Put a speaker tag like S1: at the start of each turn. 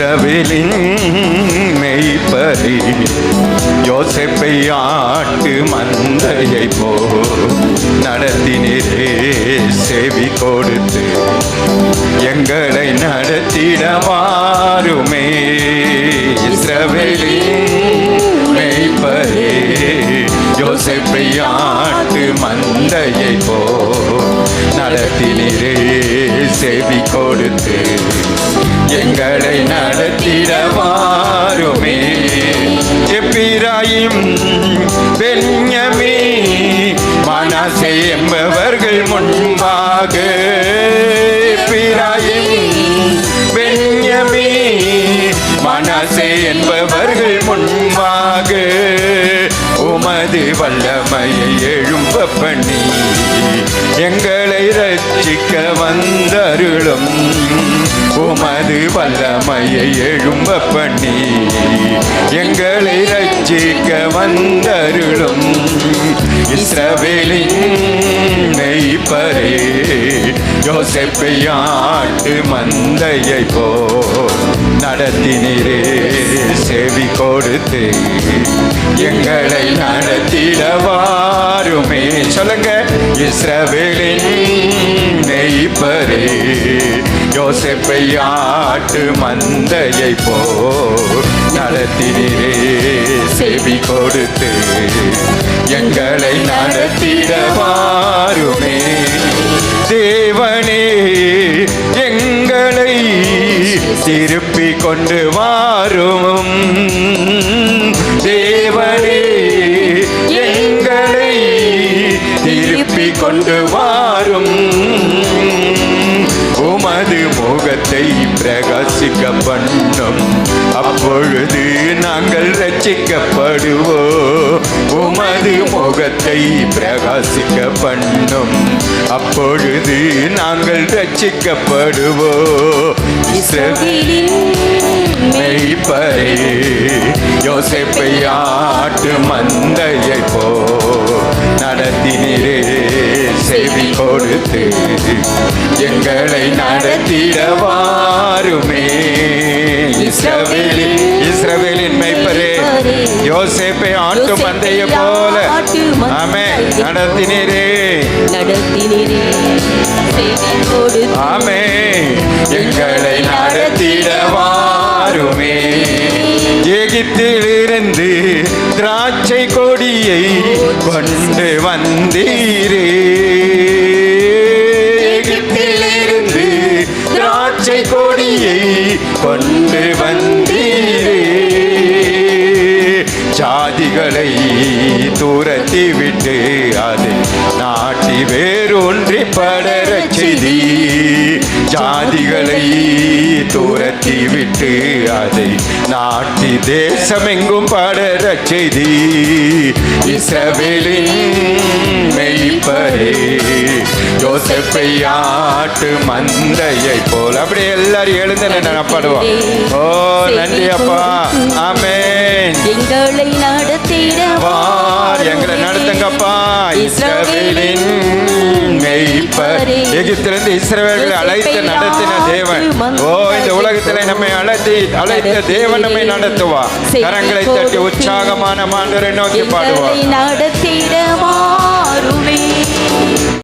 S1: இரவிலின் மெய்ப்பறி யோசேப்பை ஆட்டு மந்தையை போ நடத்தினரே செவி கொடுத்து எங்களை நடத்திட இரவிலின் மெய்ப்பறி மெய்ப்பரே ஆட்டு மந்தையை போ நடத்தினரே செவி கொடுத்து எங்களை நட வாருமே எப்பிராயும் பெண்யமே மனசை என்பவர்கள் முன்பாக. எப்பிராயும் பெண்யமே மனசை என்பவர்கள் முன்பாக. உமது வல்லமையை எழும்ப பண்ணி எங்களை ரட்சிக்க வந்தருளும். உமது வல்லமையை எழும்ப பண்ணி எங்களை ரட்சிக்க வந்தருளும். இஸ்ரவேலின் நெய்ப்பரே யோசெப்பை மந்தையை போ நடத்தினரே. செவி கொடுத்து எங்களை நடத்திடவாருமே சொல்லுங்க இஸ்ரவேலின் நெய்ப்பரே யோசெப்பை ஆட்டு மந்தையை போ நடத்தினே செவி கொடுத்து எங்களை நடத்திடவாருமே தேவனே எங்களை திருப்பி கொண்டு வாரும். தேவனே எங்களை திருப்பி கொண்டு வாரும். உமது முகத்தை பிரகாசிக்க பண்ணும். அப்பொழுது நாங்கள் ரட்சிக்கப்படுவோம். உமது முகத்தை பிரகாசிக்க பண்ணும். அப்பொழுது நாங்கள் ரட்சிக்கப்படுவோம். இஸ்ரவேலின் மெய்ப்பரே யோசேப்பை ஆட்டு மந்தையை போ நடத்தினரே செவி கொடுத்து எங்களை நடத்திடவாருமே இஸ்ரவேலின் இஸ்ரவேலின் மெய்ப்பரே யோசேப்பை ஆட்டு மந்தையை போல. ஆமே நடத்தினரே.
S2: நடத்தினரே.
S1: ஆமே எங்களை நடத்திட வாருமே எகிப்திலிருந்து திராட்சை கொடியை கொண்டு வந்தீரே. திராட்சை கொண்டு வந்தீரே. ஜாதிகளை தூரத்தி விட்டு அதை நாட்டி வேறொன்றி படர செய்தி. ஜாதிகளை துரத்தி விட்டு அதை நாட்டி தேசமெங்கும் படர செய்தி. இஸ்ரவேலின் ஆட்டு மந்தையை போல். அப்படி எல்லாரும் எழுந்து நினைப்படுவோம் ஓ நன்றி அப்பா ஆமென்.
S2: எங்களை நடத்திட
S1: வார் எங்களை நடத்துங்கப்பா. இஸ்ரவேலின் மெய்ப்பர் எகிப்திலிருந்து இஸ்ரவேலை அழைத்து நடத்தின தேவன். ஓ இந்த உலகத்தில் நம்மை அழைத்து அழைத்த தேவன் நம்மை நடத்துவா கரங்களை தட்டி உற்சாகமான மாண்டரை நோக்கி பாடுவா
S2: எங்களை நடத்திட